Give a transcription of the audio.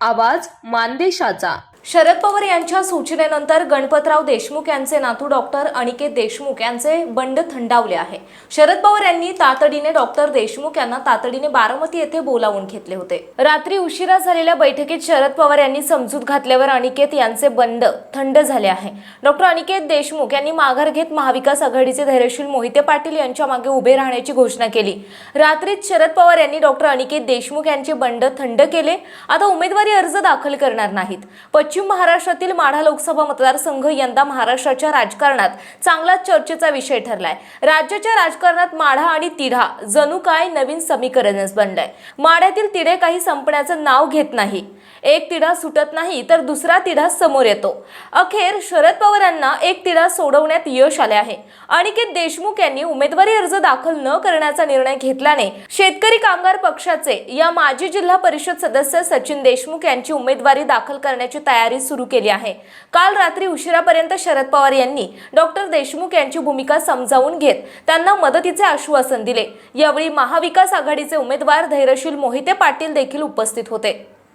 आवाज मानदेशाचा. शरद पवार यांच्या सूचनेनंतर गणपतराव देशमुख यांचे नातू डॉक्टर अनिकेत देशमुख यांचे बंड थंडावले आहे. शरद पवार यांनी तातडीने डॉक्टर देशमुख यांना तातडीने बारामती येथे बोलावून घेतले होते. रात्री उशिरा झालेल्या बैठकीत शरद पवार यांनी समजूत घातल्यावर अनिकेत यांचे बंड थंड झाले आहे. डॉक्टर अनिकेत देशमुख यांनी माघार घेत महाविकास आघाडीचे धैर्यशील मोहिते पाटील यांच्या मागे उभे राहण्याची घोषणा केली. रात्रीत शरद पवार यांनी डॉक्टर अनिकेत देशमुख यांचे बंड थंड केले. आता उमेदवारी अर्ज दाखल करणार नाहीत. पश्चिम महाराष्ट्रातील माढा लोकसभा मतदारसंघ यंदा महाराष्ट्राच्या राजकारणात चांगलाच चर्चेचा विषय ठरलाय. राज्याच्या राजकारणात माढा आणि तिढा जणू काय नवीन समीकरणच बनलंय. माढ्यातील तिढे काही संपण्याचं नाव घेत नाही. एक तिढा सुटत नाही तर दुसरा तिढा समोर येतो. अखेर शरद पवारांना एक तिढा सोडवण्यात यश आले आहे. अनिकेत देशमुख यांनी उमेदवारी अर्ज दाखल न करण्याचा निर्णय घेतल्याने शेतकरी कामगार पक्षाचे या माजी जिल्हा परिषद सदस्य सचिन देशमुख यांची उमेदवारी दाखल करण्याची तयारी सुरू केली आहे. काल रात्री उशिरापर्यंत शरद पवार यांनी डॉक्टर देशमुख यांची भूमिका समजावून घेत त्यांना मदतीचे आश्वासन दिले. यावेळी महाविकास आघाडीचे उमेदवार धैर्यशील मोहिते पाटील देखील उपस्थित होते.